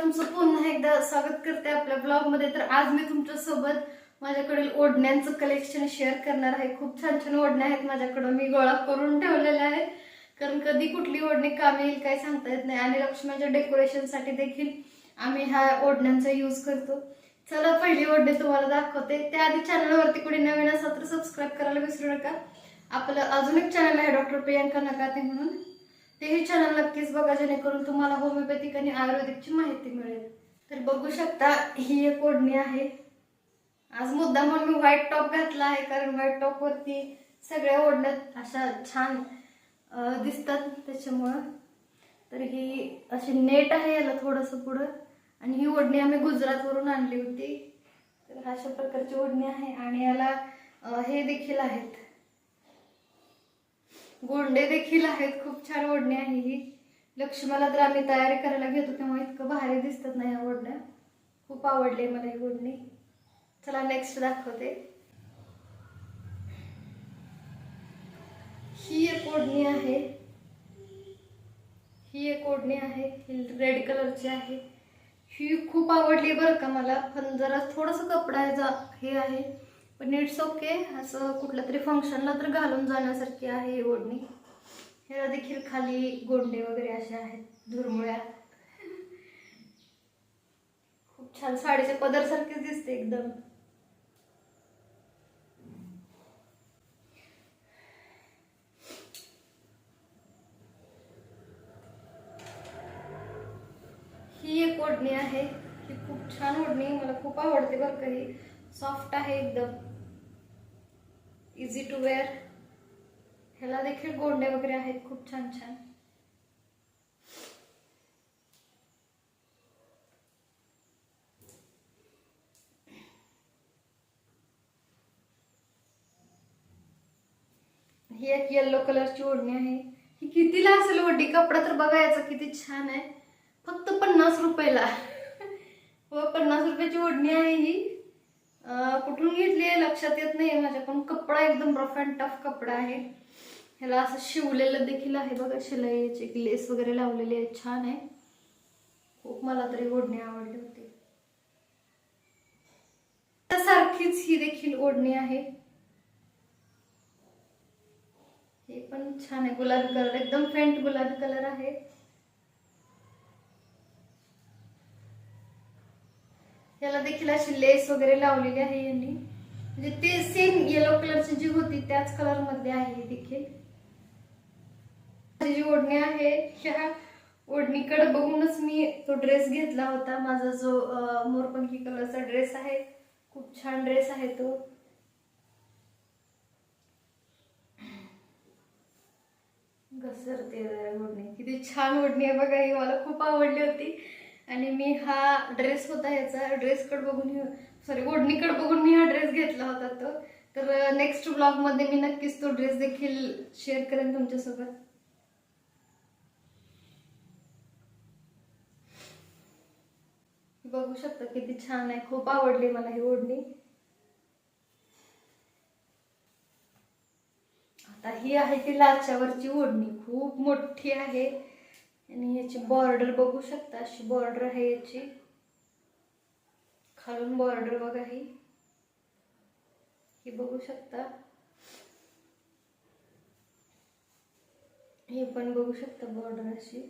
तुमचं पुन्हा एकदा स्वागत करते आपल्या ब्लॉगमध्ये. तर आज मी तुमच्यासोबत माझ्याकडील ओढण्यांचं कलेक्शन शेअर करणार आहे. खूप छान छान ओढण्या आहेत माझ्याकडं. मी गोळा करून ठेवलेल्या आहेत. कारण कधी कुठली ओढणी काम येईल काही सांगता येत नाही. आणि लक्ष्मीच्या डेकोरेशनसाठी देखील आम्ही ह्या ओढण्यांचा यूज करतो. चला पहिली ओढणी तुम्हाला दाखवते. त्याआधी चॅनलवरती कुणी नवीन असा तर सबस्क्राईब करायला विसरू नका. आपलं अजून एक चॅनल आहे डॉक्टर प्रियांका नकाते म्हणून. तेही चॅनल नक्कीच बघा जेणेकरून तुम्हाला होमिओपॅथिक आणि आयुर्वेदिकची माहिती मिळेल. तर बघू शकता ही एक ओढणी आहे. आज मुद्दा म्हणून मी व्हाईट टॉप घातला आहे कारण व्हाईट टॉप वरती सगळ्या ओढण्यात अशा छान दिसतात. त्याच्यामुळं तर ही अशी नेट आहे याला थोडंसं पुढं. आणि ही ओढणी आम्ही गुजरातवरून आणली होती. तर अशा प्रकारची ओढणी आहे. आणि याला हे देखील आहेत. गोंडे देखील आहेत. खूप छान ओढणी आहे ही. लक्ष्मीला तर आम्ही तयारी करायला घेतो तेव्हा इतकं भारी दिसतात ना या ओढण्या खूप आवडली मला ही ओढणी चला नेक्स्ट दाखवते. ही एक ओढणी आहे. ही एक ओढणी आहे. ही रेड कलरची आहे. ही खूप आवडली बरं का मला. पण जरा थोडंसं कपड्याचा हे आहे. पण इट्स ओके असं कुठल्या तरी फंक्शनला तर घालून जाण्यासारखी आहे ही ओढणी. ह्याला देखील खाली गोंडे वगैरे असे आहेत धुरमुळ्या. खूप छान साडीचे पदरसारखेच दिसते एकदम. ही एक ओढणी आहे. ही खूप छान ओढणी मला खूप आवडते बरं का ही. सॉफ्ट आहे एकदम. इझी टू वेअर ह्याला देखील गोंडे वगैरे आहेत खूप छान छान. ही एक येल्लो कलरची ओढणी आहे. ही कितीला असेल ओढणी कपडा तर बघायचा किती छान आहे. फक्त पन्नास रुपयाला. हो पन्नास रुपयाची ओढणी आहे ही. कुठून घेतली आहे? लक्षात येत नाही माझ्या पण कपडा एकदम रफ अँड टफ कपडा आहे. ह्याला असं शिवलेलं देखील आहे बघा शिलाईची लेस वगैरे लावलेली आहे छान आहे. खूप मला तरी ओढणी आवडली होती. सारखीच ही देखील ओढणी आहे. हे पण छान आहे गुलाबी कलर एकदम फेंट गुलाबी कलर आहे. याला देखील अशी लेस वगैरे लावलेली आहे यांनी. म्हणजे ते सेम येलो कलरची जी होती त्याच कलरमध्ये आहे देखील. जी ओढणी आहे ह्या ओढणीकडे बघूनच मी तो ड्रेस घेतला होता. माझा जो मोरपंखी कलरचा ड्रेस आहे खूप छान ड्रेस आहे तो. घसरते ओढणी. किती छान ओढणी आहे बघा ही मला खूप आवडली होती. आणि मी हा ड्रेस होता ह्याचा ड्रेसकडे बघून सॉरी ओढणीकडे बघून मी हा ड्रेस घेतला होता तो. तर नेक्स्टमध्ये मी नक्कीच तो ड्रेस देखील शेअर करेन तुमच्यासोबत. बघू शकता किती छान आहे खूप आवडली मला ही ओढणी. आता ही आहे ती लाच्यावरची ओढणी खूप मोठी आहे. आणि याची बॉर्डर बघू शकता अशी बॉर्डर आहे याची. खालून बॉर्डर बघा ही. ही बघू शकता. हे पण बघू शकता बॉर्डर अशी.